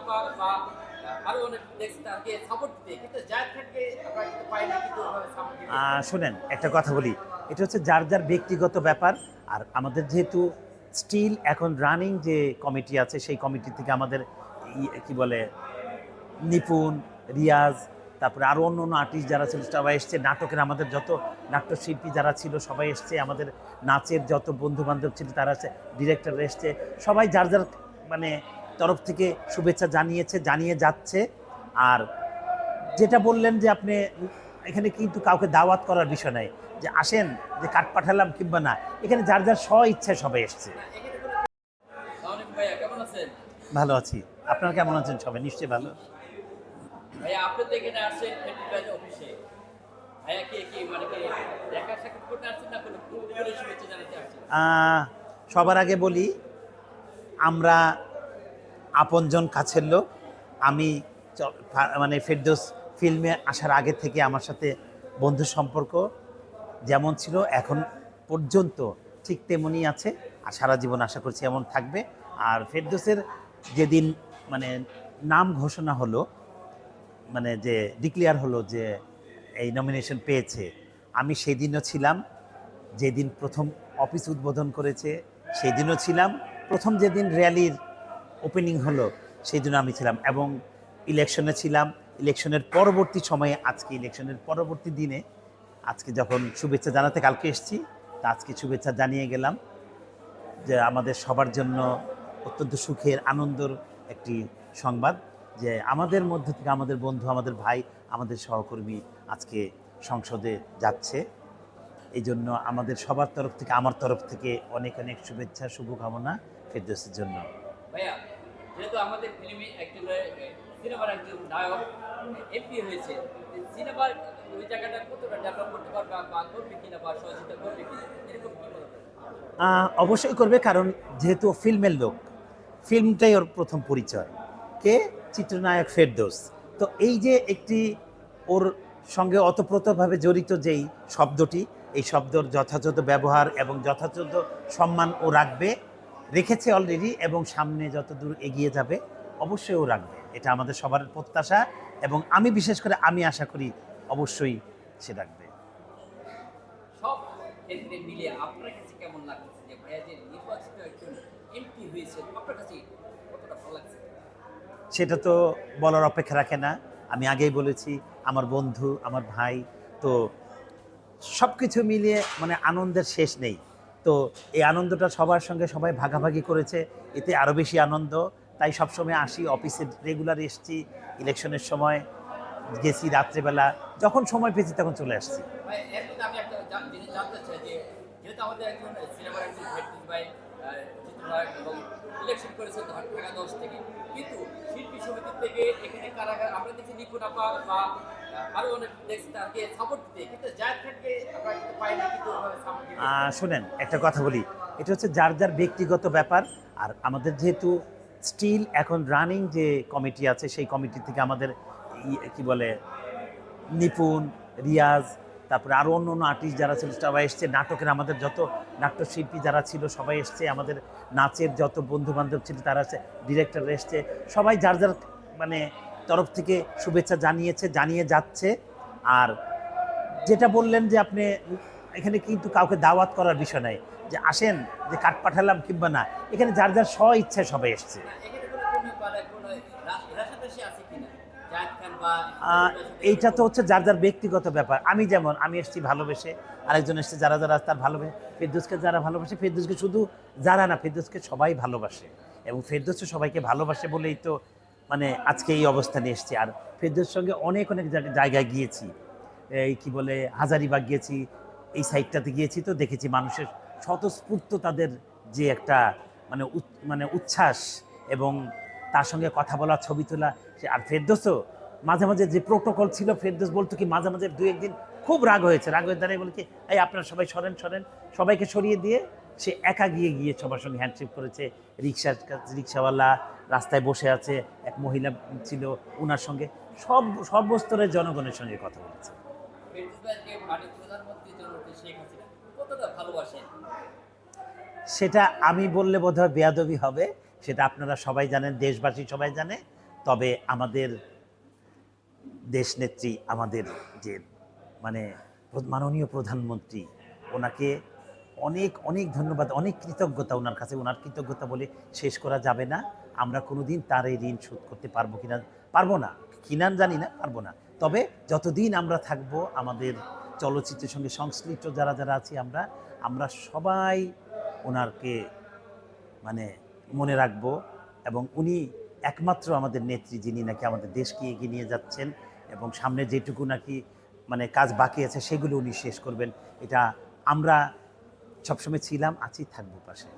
আপা বা আরও অনেক সাপোর্ট দিতে। কিন্তু আমরা কিন্তু পাইনি, কিন্তু সাপোর্ট শোনেন, একটা কথা বলি। এটা হচ্ছে যার যার ব্যক্তিগত ব্যাপার। আর আমাদের যেহেতু স্টিল এখন রানিং যে কমিটি আছে, সেই কমিটি থেকে আমাদের কি বলে, নিপুণ, রিয়াজ, তারপরে আরও অন্য অন্য আর্টিস্ট যারা ছিল, সবাই এসছে। নাটকের আমাদের যত নাট্যশিল্পী যারা ছিল, সবাই এসছে। আমাদের নাচের যত বন্ধু বান্ধব ছিল, তারা আছে ডিরেক্টর এসছে। সবাই যার যার মানে তরফ থেকে শুভেচ্ছা জানিয়েছে জানিয়ে যাচ্ছে। আর যেটা বললেন যে আপনি এখানে কিন্তু কাউকে দাওয়াত করার বিষয় নাই। যে আসেন যে কাঠ পাঠালাম কিংবা না এখানে যার যার স্ব ইচ্ছায় সবাই এসছে। ভালো আছি। আপনারা কেমন আছেন সবাই? নিশ্চয়ই ভালো। মানে সবার আগে বলি আমরা আপনজন কাছের লোক। আমি মানে ফেরদোস ফিল্মে আসার আগে থেকে আমার সাথে বন্ধু সম্পর্ক যেমন ছিল, এখন পর্যন্ত ঠিক তেমনই আছে। আর সারা জীবন আশা করছি এমন থাকবে। আর ফেরদোসের যেদিন মানে নাম ঘোষণা হলো মানে যে ডিক্লেয়ার হলো যে এই নমিনেশন পেয়েছে, আমি সেদিনও ছিলাম। যেদিন প্রথম অফিস উদ্বোধন করেছে, সেদিনও ছিলাম। প্রথম যেদিন র্যালির ওপেনিং হলো সেই দিনও আমি ছিলাম। এবং ইলেকশনে ছিলাম। ইলেকশনের পরবর্তী সময়ে আজকে ইলেকশনের পরবর্তী দিনে আজকে যখন শুভেচ্ছা জানাতে কালকে এসেছি, তা আজকে শুভেচ্ছা জানিয়ে গেলাম যে আমাদের সবার জন্য অত্যন্ত সুখের, আনন্দর একটি সংবাদ যে আমাদের মধ্যে থেকে আমাদের বন্ধু, আমাদের ভাই, আমাদের সহকর্মী আজকে সংসদে যাচ্ছে। এই জন্য আমাদের সবার তরফ থেকে, আমার তরফ থেকে অনেক অনেক শুভেচ্ছা, শুভকামনা ফেরদোসের জন্য। ভাইয়া যেহেতু আমাদের ফিল্মে একজন সিনেমার একজন নায়ক, এমপি হয়েছে। সিনেমার ওই জায়গাটা কতটা ডেভেলপ করতে পারবে বা করবে কিনা বা সহযোগিতা করবে কিনা, এরকম কি অবশ্যই করবে, কারণ যেহেতু ফিল্মের লোক, ফিল্মটাই ওর প্রথম পরিচয়। কে? চিত্রনায়ক ফেরদোস। তো এই যে একটি ওর সঙ্গে অতপ্রতভাবে জড়িত যেই শব্দটি, এই শব্দর যথাযথ ব্যবহার এবং যথাযথ সম্মান ও রাখবে রেখেছে অলরেডি এবং সামনে যত দূর এগিয়ে যাবে অবশ্যই ও রাখবে। এটা আমাদের সবার প্রত্যাশা এবং আমি বিশেষ করে আমি আশা করি অবশ্যই সে রাখবে। সব ক্ষেত্রে মিলিয়ে আপনার কাছে কেমন লাগছে যে ভাইয়া যে নির্বাচিত একজন এমপি হয়েছে আপনার কাছে কতটা ভালো লাগছে? সেটা তো বলার অপেক্ষা রাখে না। আমি আগেই বলেছি আমার বন্ধু আমার ভাই তো সব কিছু মিলিয়ে মানে আনন্দের শেষ নেই। তো এই আনন্দটা সবার সঙ্গে সবাই ভাগাভাগি করেছে, এতে আরও বেশি আনন্দ। তাই সবসময় আসি, অফিসে রেগুলার এসছি, ইলেকশনের সময় গেছি রাত্রেবেলা, যখন সময় পেয়েছি তখন চলে আসছি। কিন্তু শিল্পী সমিতি থেকে এখানে কারাগার, আমরা দেখছি নিপুণ আপা বা দিতে। শোনেন, একটা কথা বলি। এটা হচ্ছে যার যার ব্যক্তিগত ব্যাপার। আর আমাদের যেহেতু স্টিল এখন রানিং যে কমিটি আছে, সেই কমিটি থেকে আমাদের কি বলে, নিপুণ, রিয়াজ, তারপরে আরও অন্য অন্য আর্টিস্ট যারা ছিল, সবাই এসছে। নাটকের আমাদের যত নাট্যশিল্পী যারা ছিল, সবাই এসছে। আমাদের নাচের যত বন্ধু বান্ধব ছিল, তারা ডিরেক্টর এসছে। সবাই যার যার মানে তরফ থেকে শুভেচ্ছা জানিয়েছে, জানিয়ে যাচ্ছে। আর যেটা বললেন যে আপনি এখানে কিন্তু কাউকে দাওয়াত করার বিষয় নাই, যে আসেন, যে কাঠ পাঠালাম কিংবা না, এখানে যার যার স্ব ইচ্ছায় সবাই এসছে। এইটা তো হচ্ছে যার যার ব্যক্তিগত ব্যাপার। আমি যেমন, আমি এসেছি ভালোবেসে, আরেকজন এসছে যারা যারা তার ভালোবাসে ফেরদৌসকে যারা ভালোবাসে, ফেরদৌসকে শুধু যারা না, ফেরদৌসকে সবাই ভালোবাসে। এবং ফেরদৌসও সবাইকে ভালোবাসে বলেই তো মানে আজকে এই অবস্থানে এসছি। আর ফেরদৌসের সঙ্গে অনেক অনেক জায়গা- জায়গায় গিয়েছি। এই কি বলে, হাজারিবাগ গিয়েছি, এই সাইডটাতে গিয়েছি তো দেখেছি মানুষের স্বতঃস্ফূর্ত তাদের যে একটা মানে মানে উচ্ছ্বাস এবং তার সঙ্গে কথা বলা, ছবি তোলা। সে, আর ফেরদোসও মাঝে মাঝে যে প্রোটোকল ছিল, ফেরদোস বলতো কি মাঝে মাঝে দু একদিন খুব রাগ হয়েছে। রাগ হয়ে দাঁড়িয়ে বলে কি, এই আপনারা সবাই সরেন সরেন। সবাইকে সরিয়ে দিয়ে সে একা গিয়ে গিয়ে সবার সঙ্গে হ্যান্ডশেক করেছে। রিক্সার কাছে রিক্সাওয়ালা রাস্তায় বসে আছে এক মহিলা ছিল ওনার সঙ্গে। সব সর্বস্তরের জনগণের সঙ্গে কথা বলেছে। সেটা আমি বললে বোধহয় বেয়াদবি হবে সেটা আপনারা সবাই জানেন দেশবাসী সবাই জানে। তবে আমাদের দেশনেত্রী আমাদের যে মানে মাননীয় প্রধানমন্ত্রী ওনাকে অনেক অনেক ধন্যবাদ, অনেক কৃতজ্ঞতা ওনার কাছে। ওনার কৃতজ্ঞতা বলে শেষ করা যাবে না। আমরা কোনোদিন তার এই ঋণ শোধ করতে পারব কিনা, পারব না। কিনা জানি না, পারব না। তবে যতদিন আমরা থাকব, আমাদের চলচ্চিত্রের সঙ্গে সংশ্লিষ্ট যারা যারা আছি আমরা আমরা সবাই ওনারকে মানে মনে রাখব এবং উনি একমাত্র আমাদের নেত্রী যিনি নাকি আমাদের দেশকে এগিয়ে নিয়ে যাচ্ছেন এবং সামনে যেটুকু নাকি মানে কাজ বাকি আছে, সেগুলো উনি শেষ করবেন। এটা আমরা সবসময় ছিলাম আছি থাকব পাশে।